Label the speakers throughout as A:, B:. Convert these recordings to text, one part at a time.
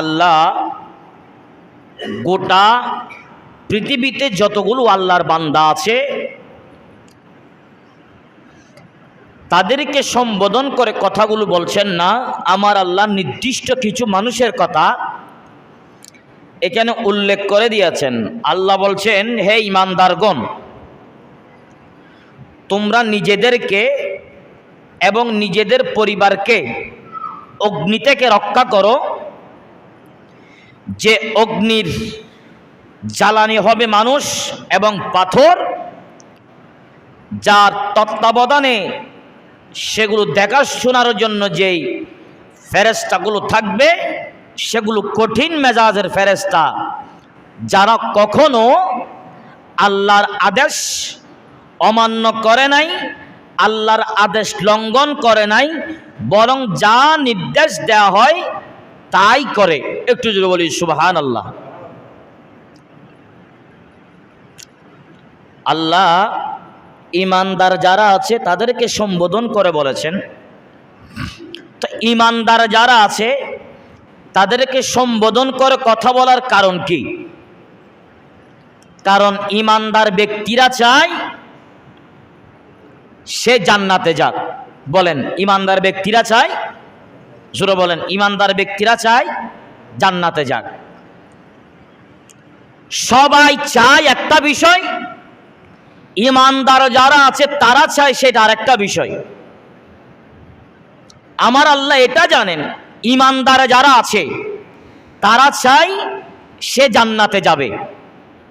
A: আল্লাহ গোটা পৃথিবীতে যতগুলো আল্লাহর বান্দা আছে, তাদেরকে সম্বোধন করে কথাগুলো বলছেন না, আমার আল্লাহ নির্দিষ্ট কিছু মানুষের কথা এখানে উল্লেখ করে দিয়েছেন। আল্লাহ বলছেন, হে ইমানদারগণ, তোমরা নিজেদেরকে এবং নিজেদের পরিবারকে অগ্নি থেকে রক্ষা করো যে অগ্নির জ্বালানি হবে মানুষ এবং পাথর, যার তত্ত্বাবধানে সেগুলো দেখাশোনার জন্য যেই ফেরেস্তাগুলো থাকবে, সেগুলো কঠিন মেজাজের ফেরেস্তা যারা কখনো আল্লাহর আদেশ অমান্য করে নাই, আল্লাহর আদেশ লঙ্ঘন করে নাই, বরং যা নির্দেশ দেওয়া হয় তাই করে। একটু যদি বলি সুবাহান আল্লাহ আল্লাহ ইমানদার যারা আছে, তাদেরকে সম্বোধন করে বলেছেন। তো ইমানদার যারা আছে, তাদেরকে সম্বোধন করে কথা বলার কারণ কি? কারণ ইমানদার ব্যক্তিরা চায় সে জান্নাতে যাক। বলেন, ইমানদার ব্যক্তিরা চায় জোরে বলেন, ইমানদার ব্যক্তিরা চায় জান্নাতে যাক। সবাই চায় একটা বিষয়, ইমানদার যারা আছে তারা চায় সেটা আরেকটা বিষয়। আমার আল্লাহ এটা জানেন, ইমানদার যারা আছে তারা চাই সে জান্নাতে যাবে।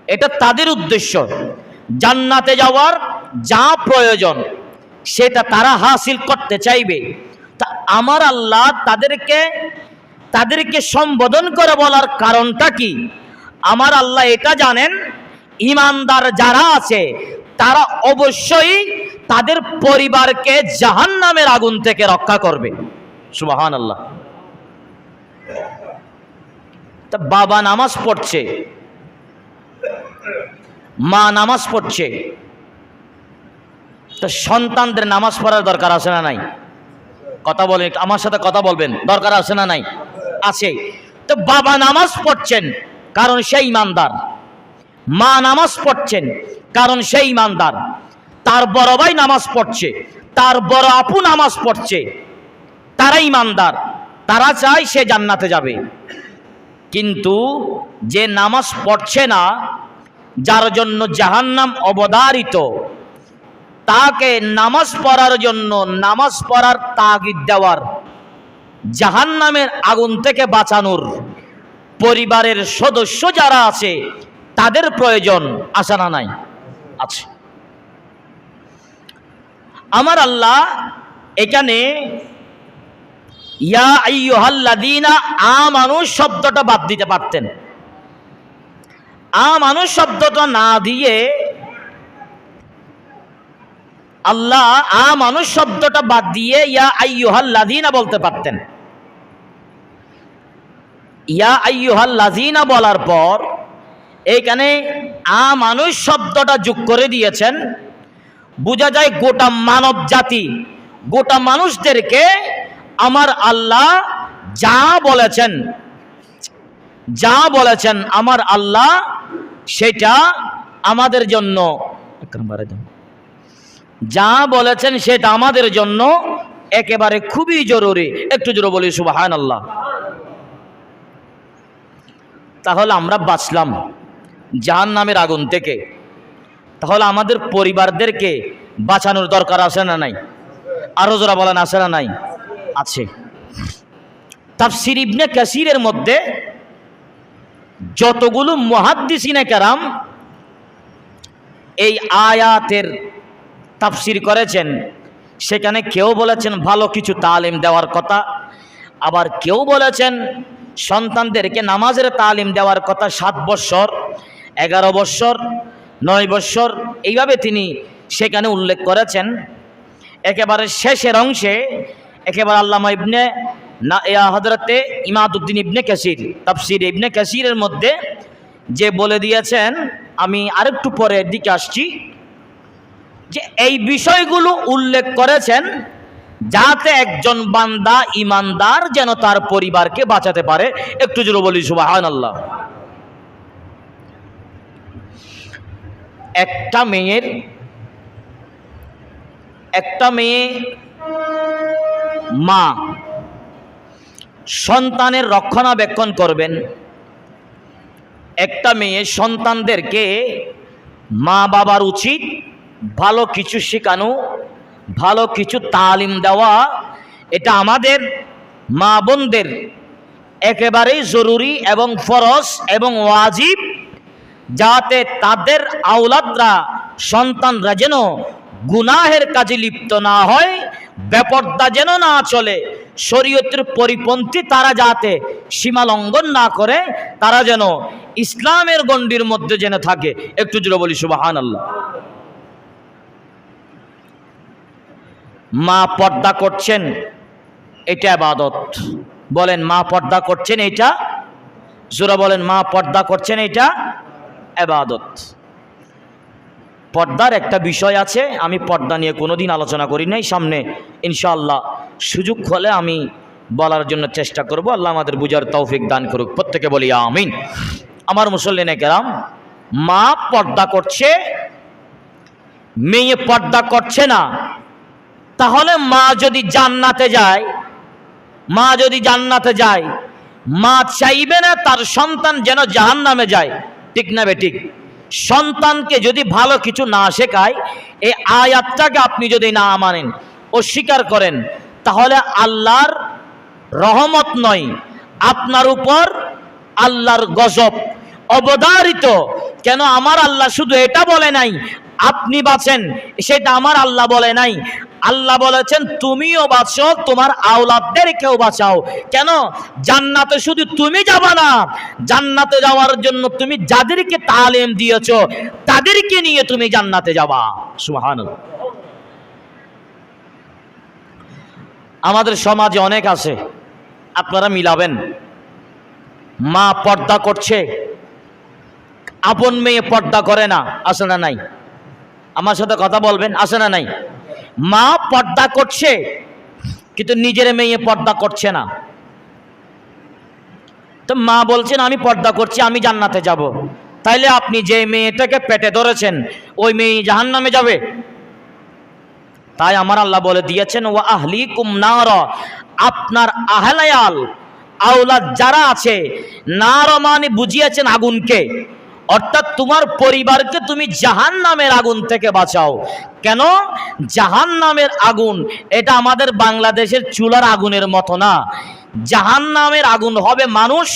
A: এটা তাদের উদ্দেশ্য। জান্নাতে যাওয়ার যা প্রয়োজন, সেটা তারা হাসিল করতে চাইবে। আমার আল্লাহ তাদেরকে তাদেরকে সম্বোধন করে বলার কারণটা কি? আমার আল্লাহ এটা জানেন, ইমানদার যারা আছে, তারা অবশ্যই তাদের পরিবারকে জাহান নামের আগুন থেকে রক্ষা করবে। সুবাহান আল্লাহ তা বাবা নামাজ পড়ছে, মা নামাজ পড়ছে, তো সন্তানদের নামাজ পড়ার দরকার আছে না নাই? কথা বলেন আমার সাথে কথা বলবেন, দরকার আছে না নাই? আছে। তো বাবা নামাজ পড়ছেন, কারণ সেই ইমানদার। মা নামাজ পড়ছেন, কারণ সেই ইমানদার। তার বড় ভাই নামাজ পড়ছে, তার বড় আপু নামাজ পড়ছে, তারা ইমানদার, তারা চায় সে জান্নাতে যাবে। কিন্তু যে নামাজ পড়ছে না, যার জন্য জাহান্নাম অবধারিত তাকে নামাজ পড়ার জন্য, নামাজ পড়ার তাগিদ দেওয়ার জাহান্নামের আগুন থেকে বাঁচানোর পরিবারের সদস্য যারা আছে, তাদের প্রয়োজন আসে না নাই? আছে। আমার আল্লাহ এখানে, ইয়া আইয়ুহাল্লাযীনা আমানু শব্দটা বাদ দিতে পারতেন। আমানু শব্দটা না দিয়ে আল্লাহ আ মানুষ শব্দটা বাদ দিয়ে ইয়া আইয়ুহাল্লাযীনা বলতে পারতেন। ইয়া আইয়ুহাল্লাযীনা বলার পর এইখানে আ মানুষ শব্দটা যোগ করে দিয়েছেন। বোঝা যায় গোটা মানব জাতি, গোটা মানুষদেরকে আমার আল্লাহ যা বলেছেন যা বলেছেন আমার আল্লাহ, সেটা আমাদের জন্য। যা বলেছেন সেটা আমাদের জন্য একেবারে খুবই জরুরি। একটু জোরে বলি সুবাহান আল্লাহ তাহলে আমরা বাঁচলাম জাহান নামের আগুন থেকে। তাহলে আমাদের পরিবারদেরকে বাঁচানোর দরকার আছে না নাই? আরও যারা বলেন, আছে না নাই? আছে। তাফসির ইবনে কাসিরের মধ্যে যতগুলো মহাদ্দিসিনে কারাম এই আয়াতের তাফসির করেছেন, সেখানে কেউ বলেছেন ভালো কিছু তালিম দেওয়ার কথা, আবার কেউ বলেছেন সন্তানদেরকে নামাজের তালিম দেওয়ার কথা সাত বৎসর, এগারো বৎসর, নয় বৎসর, এইভাবে তিনি সেখানে উল্লেখ করেছেন। একেবারে শেষের অংশে একেবারে আল্লামা ইবনে না হজরতে ইমাদুদ্দিন ইবনে কাসির, তাফসির ইবনে কাসিরের মধ্যে যে বলে দিয়েছেন, আমি আরেকটু পরের দিকে আসছি। যে এই বিষয়গুলো উল্লেখ করেছেন যাতে একজন বান্দা ইমানদার যেন তার পরিবারকে বাঁচাতে পারে। একটু জোরে বলি সুবাহান আল্লাহ একটা মেয়ের, একটা মেয়ে মা সন্তানের রক্ষণাবেক্ষণ করবেন। একটা মেয়ে সন্তানদেরকে মা বাবার উচিত ভালো কিছু শেখানো, ভালো কিছু তালিম দেওয়া, এটা আমাদের মা বোনদের একেবারেই জরুরি এবং ফরজ এবং ওয়াজিব, যাতে তাদের আওলাদরা, সন্তানরা যেন গুনাহের কাজে লিপ্ত না হয়, বেপর্দা যেন না চলে, শরীয়তের পরিপন্থী তারা যাতে সীমা লঙ্ঘন না করে, তারা যেন ইসলামের গণ্ডির মধ্যে যেন থাকে। একটু জোরে বলি সুবাহান আল্লাহ মা পর্দা করছেন, এটা আবাদত বলেন, মা পর্দা করছেন, এটা? জোরা বলেন, মা পর্দা করছেন, এটা? আবাদত পর্দার একটা বিষয় আছে, আমি পর্দা নিয়ে কোনোদিন আলোচনা করি নাই। সামনে, ইনশাআল্লাহ, সুযোগ হলে আমি বলার জন্য চেষ্টা করব। আল্লাহ আমাদের বুঝার তৌফিক দান করুক। প্রত্যেকে বলি, আমিন। আমার মুসল্লিনে কেরাম, মা পর্দা করছে, মেয়ে পর্দা করছে না। তাহলে মা যদি জান্নাতে যায়, মা যদি জান্নাতে যায়, মা চাইবে না তার সন্তান যেন জাহান নামে যায়। ঠিক না বে ঠিক? সন্তানকে যদি ভালো কিছু না শেখায়, এই আয়াতটাকে আপনি যদি না মানেন, অস্বীকার করেন, তাহলে আল্লাহর রহমত নয়, আপনার উপর আল্লাহর গজব অবধারিত। কেন আমার আল্লাহ শুধু এটা বলে নাই, আপনি বাঁচেন, সেটা আমার আল্লাহ বলে নাই। আল্লাহ বলেছেন, তুমিও বাঁচো, তোমার আওলাদদেরকেও বাঁচাও। কেন? জান্নাতে শুধু তুমি যাবা না, জান্নাতে যাওয়ার জন্য তুমি যাদেরকে তালিম দিয়েছ, তাদেরকে নিয়ে তুমি জান্নাতে যাবা। সুহান আমাদের সমাজে অনেক আছে, আপনারা মিলাবেন। মা পর্দা করছে, আপন মেয়ে পর্দা করে না আসে না নাই? আমার সাথে কথা বলবেন আসে না নাই? মা পর্দা করছে, কিন্তু নিজের মেয়ে পর্দা করছে না। তো মা বলছেন, আমি পর্দা করছি, আমি জান্নাতে যাব। তাইলে আপনি যে মেয়েটাকে পেটে ধরেছেন, ওই মেয়ে জাহান নামে যাবে। তাই আমার আল্লাহ বলে দিয়েছেন ও আহলি কুমনার আপনার আহলায়াল, আওলাদ যারা আছে, নার মানে বুঝিয়েছেন আগুনকে। অর্থাৎ তোমার পরিবারকে তুমি জাহান নামের আগুন থেকে বাঁচাও। কেন? জাহান নামের আগুন, এটা আমাদের বাংলাদেশের চুলার আগুনের মতো না। জাহান নামের আগুন হবে মানুষ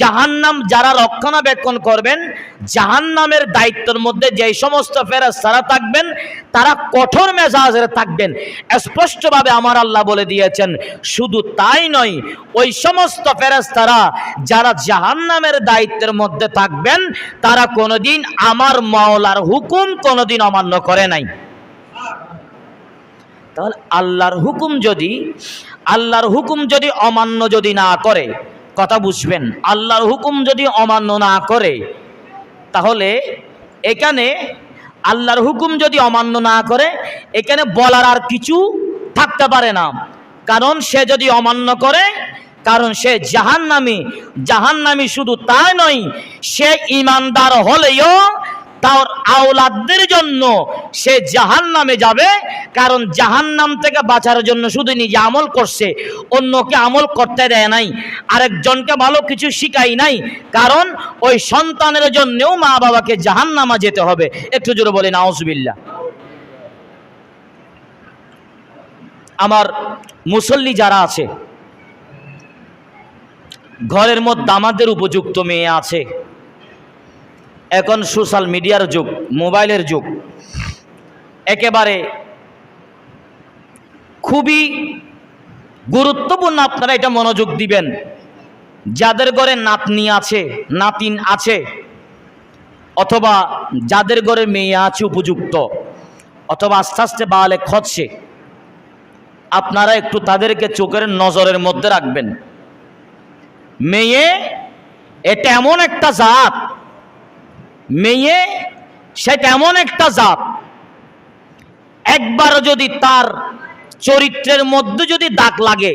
A: জাহান্নাম যারা রক্ষণাবেক্ষণ করবেন, জাহান্নামের দায়িত্বের মধ্যে যে সমস্ত ফেরেস্তারা থাকবেন, তারা কঠোর মেজাজের থাকবেন। স্পষ্টভাবে আমার আল্লাহ বলে দিয়েছেন, শুধু তাই নয়, ওই সমস্ত ফেরেস্তারা যারা জাহান্নামের দায়িত্বের মধ্যে থাকবেন, তারা কোনোদিন আমার মাওলার হুকুম কোনোদিন অমান্য করে নাই। তাহলে আল্লাহর হুকুম যদি, আল্লাহর হুকুম যদি অমান্য যদি না করে কথা বুঝবেন। আল্লাহর হুকুম যদি অমান্য না করে, তাহলে এখানে আল্লাহর হুকুম যদি অমান্য না করে, এখানে বলার আর কিছু থাকতে পারে না। কারণ সে যদি অমান্য করে, কারণ সে জাহান্নামি জাহান্নামি শুধু তাই নয়, সে ইমানদার হলেও তার আওলাদদের জন্য সে জাহান নামে যাবে, কারণ জাহান নাম থেকে বাঁচার জন্য শুধু নিজে আমল করছে, অন্যকে আমল করতে দেয় নাই, আরেকজনকে ভালো কিছু শিখাই নাই, কারণ ওই সন্তানের জন্যও মা বাবাকে জাহান নামা যেতে হবে। একটু জোরে বলে নাউজবিল্লা আমার মুসল্লি যারা আছে, ঘরের মধ্যে আমাদের উপযুক্ত মেয়ে আছে এখন সোশ্যাল মিডিয়ার যুগ, মোবাইলের যুগ। একেবারে খুবই গুরুত্বপূর্ণ আপনারা এটা মনোযোগ দিবেন। যাদের ঘরে নাতনি আছে, নাতিন আছে, অথবা যাদের ঘরে মেয়ে আছে উপযুক্ত, অথবা আস্তে আস্তে বালে খচ্ছে আপনারা একটু তাদেরকে চোখের নজরের মধ্যে রাখবেন। মেয়ে, এটা এমন একটা জাত মেয়ে সেটা এমন একটা জাত। একবার যদি তার চরিত্রের মধ্যে যদি দাগ লাগে,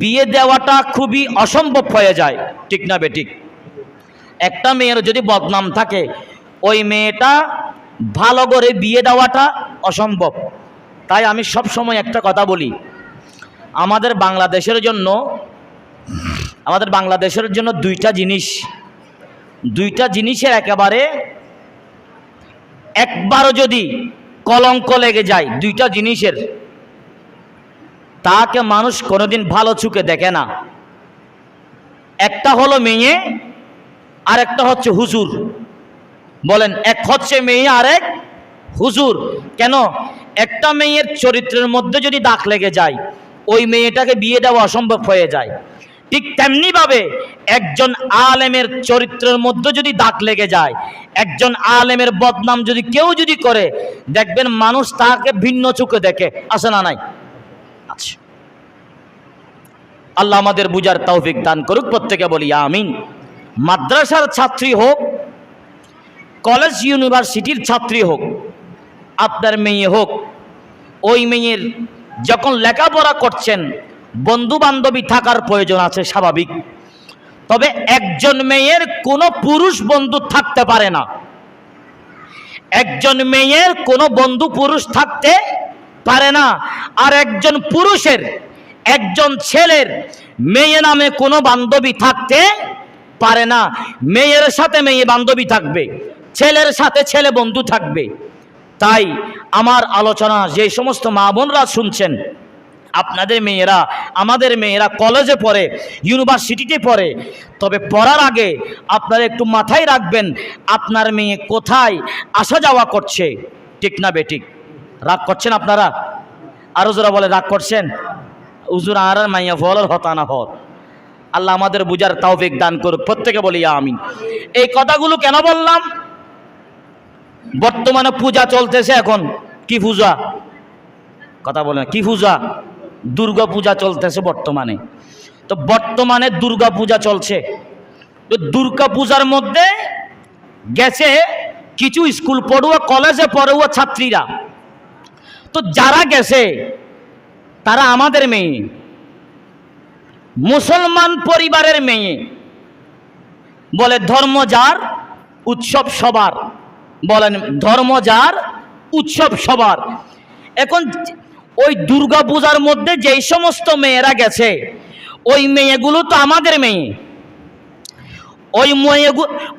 A: বিয়ে দেওয়াটা খুবই অসম্ভব হয়ে যায়, ঠিক না বেঠিক একটা মেয়ের যদি বদনাম থাকে, ওই মেয়েটা ভালো করে বিয়ে দেওয়াটা অসম্ভব। তাই আমি সব সময় একটা কথা বলি, আমাদের বাংলাদেশের জন্য, আমাদের বাংলাদেশের জন্য দুইটা জিনিস দুইটা জিনিসের একেবারে একবারও যদি কলঙ্ক লেগে যায়, দুইটা জিনিসের, তাকে মানুষ কোনোদিন ভালো চুকে দেখে না। একটা হলো মেয়ে আর একটা হচ্ছে হুজুর। বলেন, এক হচ্ছে মেয়ে আর এক হুজুর। কেন? একটা মেয়ের চরিত্রের মধ্যে যদি দাগ লেগে যায়, ওই মেয়েটাকে বিয়ে দেওয়া অসম্ভব হয়ে যায়। ঠিক তেমনিভাবে একজন আলেমের চরিত্রের মধ্যে যদি দাগ লেগে যায়, একজন আলেমের বদনাম যদি কেউ যদি করে, দেখবেন মানুষ তাকে ভিন্ন চোখে দেখে। আসে না নাই? আল্লাহ আমাদের বুঝার তৌফিক দান করুক, প্রত্যেকে বলি আমিন। মাদ্রাসার ছাত্রী হোক, কলেজ ইউনিভার্সিটির ছাত্রী হোক, আপনার মেয়ে হোক, ওই মেয়ের যখন লেখাপড়া করছেন বন্ধু বান্ধবী থাকার প্রয়োজন আছে, স্বাভাবিক। তবে একজন মেয়ের কোনো পুরুষ বন্ধু থাকতে পারে না। একজন মেয়ের কোনো বন্ধু পুরুষ থাকতে পারে না। আর একজন পুরুষের, একজন ছেলের মেয়ে নামে কোনো বান্ধবী থাকতে পারে না। মেয়ের সাথে মেয়ে বান্ধবী থাকবে, ছেলের সাথে ছেলে বন্ধু থাকবে। তাই আমার আলোচনা যে সমস্ত মা বোনরা শুনছেন আপনাদের মেয়েরা, আমাদের মেয়েরা কলেজে পড়ে ইউনিভার্সিটিতে পড়ে, তবে পড়ার আগে আপনারা একটু মাথায় রাখবেন, আপনার মেয়ে কোথায় আসা যাওয়া করছে? ঠিক না বেঠিক রাগ করছেন আপনারা? আরও যারা বলে, রাগ করছেন? উজুর আর মাইয়া ফল হতানা হল আল্লাহ আমাদের বুঝার তাওফিক দান করুক, প্রত্যেকে বলি আমি এই কথাগুলো কেন বললাম? বর্তমানে পূজা চলতেছে এখন। কি পূজা? কথা বলেন কি পূজা? দুর্গা পূজা চলতেছে বর্তমানে। তো বর্তমানে দুর্গা পূজা চলছে। তো দুর্গা পূজার মধ্যে গেছে কিছু স্কুল পড়ুয়া, কলেজে পড়ুয়া ছাত্রীরা। তো যারা গেছে, তারা আমাদের মেয়ে। মুসলমান পরিবারের মেয়ে। বলে ধর্ম যার, উৎসব সবার। বলেন ধর্ম যার, উৎসব সবার। এখন ওই দুর্গা পূজার মধ্যে যেই সমস্ত মেয়েরা গেছে, ওই মেয়েগুলো তো আমাদের মেয়ে। ওই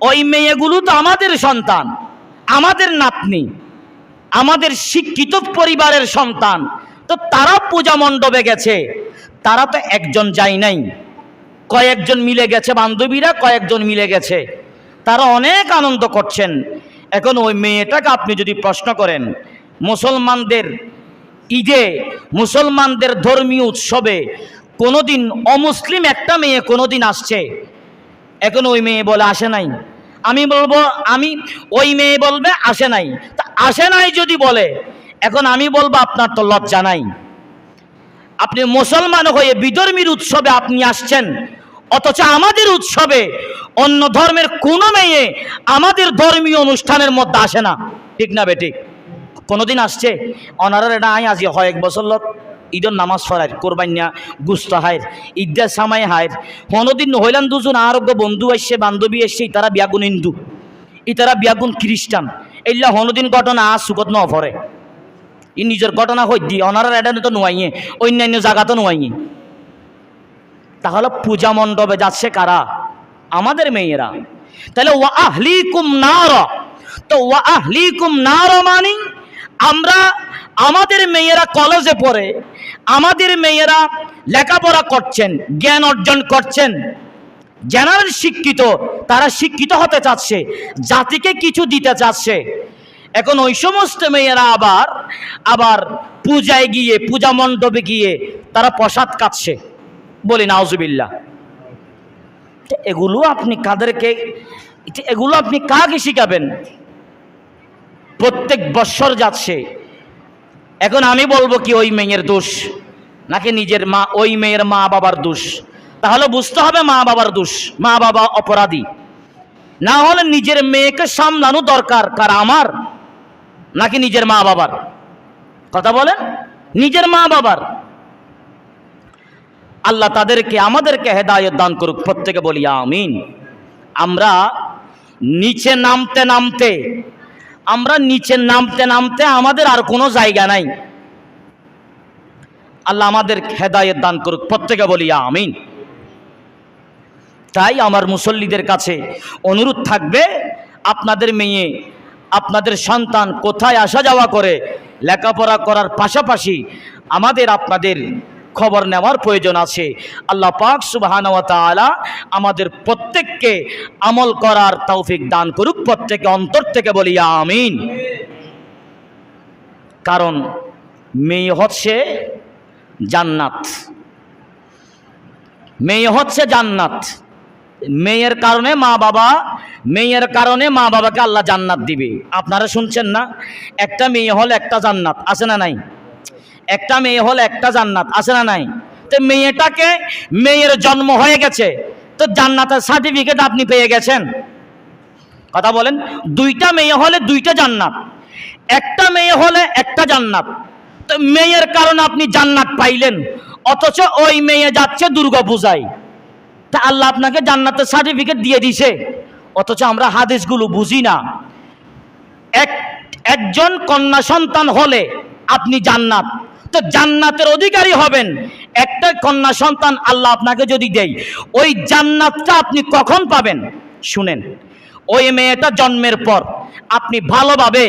A: ওই মেয়েগুলো তো আমাদের সন্তান, আমাদের নাতনি, আমাদের শিক্ষিত পরিবারের সন্তান। তো তারা পূজা মণ্ডপে গেছে, তারা তো একজন যায় নাই। কয়েকজন মিলে গেছে বান্ধবীরা, কয়েকজন মিলে গেছে। তারা অনেক আনন্দ করছেন। এখন ওই মেয়েটাকে আপনি যদি প্রশ্ন করেন, মুসলমানদের ঈদে মুসলমানদের ধর্মীয় উৎসবে কোনোদিন অমুসলিম একটা মেয়ে কোনোদিন আসছে। এখন ওই মেয়ে বলে, আসে নাই। আমি বলব, আমি ওই মেয়ে বলবে, আসে নাই। তা আসে নাই যদি বলে, এখন আমি বলব, আপনার তো লজ্জা নাই। আপনি মুসলমান হয়ে বিধর্মীর উৎসবে আপনি আসছেন, অথচ আমাদের উৎসবে অন্য ধর্মের কোনো মেয়ে আমাদের ধর্মীয় অনুষ্ঠানের মধ্যে আসে না। ঠিক না বেঠিক কোনোদিন আসছে? অনারার এটা আই আজি, হয় এক বছর লোক ঈদের নামাজ পড়ায় কোরবান্যা গুস্ত হায়ের ঈদা সামাই হায়ের কোনোদিন হইলাম দুজন আরোগ্য বন্ধু এসছে বান্ধবী এসছে ইতারা বিয়াগুন হিন্দু, ইতারা বিয়াগুন খ্রিস্টান এইলা হনোদিন ঘটনা আজ সুগত ন পড়ে ই নিজের ঘটনা হই দি, অনারার এটা তো নোয়াইয়ে, অন্যান্য জায়গা তো নোয়াইয়ে। তাহলে পূজা মণ্ডপে যাচ্ছে কারা? আমাদের মেয়েরা। তাহলে ওয়া আহলিকুম নার, তো ওয়া আহলিকুম নার মানি আমরা আমাদের মেয়েরা কলেজে পড়ে, আমাদের মেয়েরা লেখাপড়া করছেন, জ্ঞান অর্জন করছেন। জেনারেল শিক্ষিত, তারা শিক্ষিত হতে চাচ্ছে, জাতিকে কিছু দিতে চাচ্ছে। এখন ওই সমস্ত মেয়েরা আবার আবার পূজায় গিয়ে, পূজা মণ্ডপে গিয়ে তারা প্রসাদ কাটছে। বলি নাউজুবিল্লা এগুলো আপনি কাদেরকে, এগুলো আপনি কাকে শিখাবেন? প্রত্যেক বৎসর যাচ্ছে। এখন আমি বলব কি ওই মেয়ের দোষ, নাকি নিজের মা, ওই মেয়ের মা বাবার দোষ? তাহলে বুঝতে হবে মা বাবার দোষ মা বাবা অপরাধী। না হলে নিজের মেয়েকে সামলানো দরকার, কার আমার, নাকি নিজের মা বাবার কথা বলেন, নিজের মা বাবার আল্লাহ তাদেরকে, আমাদেরকে হেদায়ত দান করুক, প্রত্যেকে বলি আমিন। আমরা নিচে নামতে নামতে আমরা নিচে নামতে নামতে আমাদের আর কোনো জায়গা নাই। আল্লাহ আমাদের হেদায়ত দান করুক, প্রত্যেকে বলি আমিন। তাই আমার মুসল্লিদের কাছে অনুরোধ থাকবে, আপনাদের মেয়ে, আপনাদের সন্তান কোথায় আসা যাওয়া করে, লেখাপড়া করার পাশাপাশি আমাদের আপনাদের খবর নেওয়ার প্রয়োজন আছে। আল্লাহ পাক সুবাহানওয়া আমাদের প্রত্যেককে আমল করার তৌফিক দান করুক, প্রত্যেকে অন্তর থেকে বলি আমিন। কারণ মেয়ে হচ্ছে জান্নাত। মেয়ে হচ্ছে জান্নাত। মেয়ের কারণে মা বাবা, মেয়ের কারণে মা বাবাকে আল্লাহ জান্নাত দিবে। আপনারা শুনছেন না? একটা মেয়ে হল একটা জান্নাত, আছে না নাই? একটা মেয়ে হল একটা জান্নাত, আছে না নাই? তো মেয়েটাকে, মেয়ের জন্ম হয়ে গেছে, তো জান্নাতের সার্টিফিকেট আপনি পেয়ে গেছেন। কথা বলেন, দুইটা মেয়ে হলে দুইটা জান্নাত, একটা মেয়ে হলে একটা জান্নাত। তো মেয়ের কারণে আপনি জান্নাত পাইলেন, অথচ ওই মেয়ে যাচ্ছে দুর্গা পূজায়। তা আল্লাহ আপনাকে জান্নাতের সার্টিফিকেট দিয়ে দিছে, অথচ আমরা হাদিসগুলো বুঝি না। এক, একজন কন্যা সন্তান হলে আপনি জান্নাত তো জান্নাতের অধিকারী হবেন। একটা কন্যা সন্তান আল্লাহ আপনাকে যদি দেয়, ওই জান্নাতটা আপনি কখন পাবেন? শুনেন, ওই মেয়েটা জন্মের পর আপনি ভালোভাবে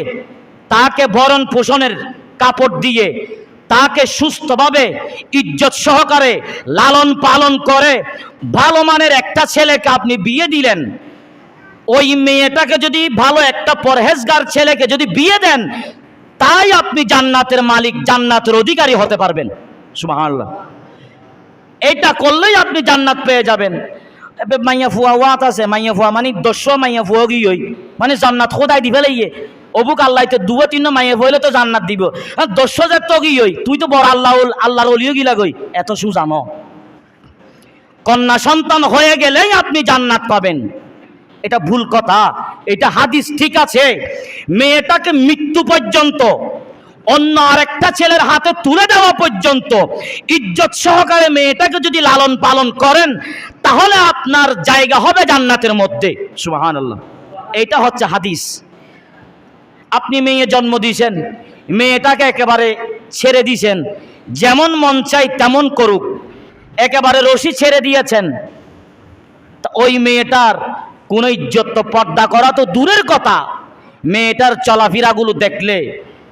A: তাকে ভরণ পোষণের কাপড় দিয়ে, তাকে সুস্থভাবে ইজ্জত সহকারে লালন পালন করে, ভালো মানের একটা ছেলেকে আপনি বিয়ে দিলেন। ওই মেয়েটাকে যদি ভালো একটা পরহেজগার ছেলেকে যদি বিয়ে দেন তাই আপনি জান্নাতের মালিক, জান্নাতের অধিকারী হতে পারবেন। সুবহানাল্লাহ। এটা করলেই আপনি জান্নাত পেয়ে যাবেন। মাইয়া ফুয়া ওয়াত আছে মাইয়া ফুয়া মানে দশ মাইয়া ফুয়া গিয়ে মানে জান্নাত খোদাই দিবে লাইয়ে। অবুক আল্লাহ তো তিন মাইয়া ফুয়াইলে তো জান্নাত দিব। দশ হাজার তো গিয়ে তুই তো বড় আল্লাহ আল্লাহর অলিও গিলা গই এত সু জানো কন্যা সন্তান হয়ে গেলেই আপনি জান্নাত পাবেন। এটা ভুল কথা। এটা হাদিস ঠিক আছে। মেয়েটাকে মৃত্যু পর্যন্ত অন্য আরেকটা ছেলের হাতে তুলে দেওয়া পর্যন্ত ইজ্জত সহকারে মেয়েটাকে যদি লালন পালন করেন তাহলে আপনার জায়গা হবে জান্নাতের মধ্যে। সুবাহান আল্লাহ এটা হচ্ছে হাদিস। আপনি মেয়ে জন্ম দিয়েছেন মেয়েটাকে একেবারে ছেড়ে দিয়েছেন। যেমন মন চাই তেমন করুক। একেবারে রশি ছেড়ে দিয়েছেন। ওই মেয়েটার কোনো ইজ্জত তো পর্দা করা তো দূরের কথা। মেয়েটার চলাফেরাগুলো দেখলে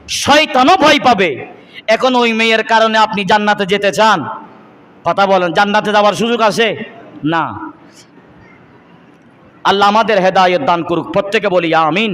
A: শয়তানও ভয় পাবে। এখন ওই মেয়ের কারণে আপনি জান্নাতে যেতে চান। কথা বলেন, জান্নাতে যাওয়ার সুযোগ আছে? না। আল্লাহ আমাদের হেদায়ত দান করুক, প্রত্যেকে বলি, আমিন।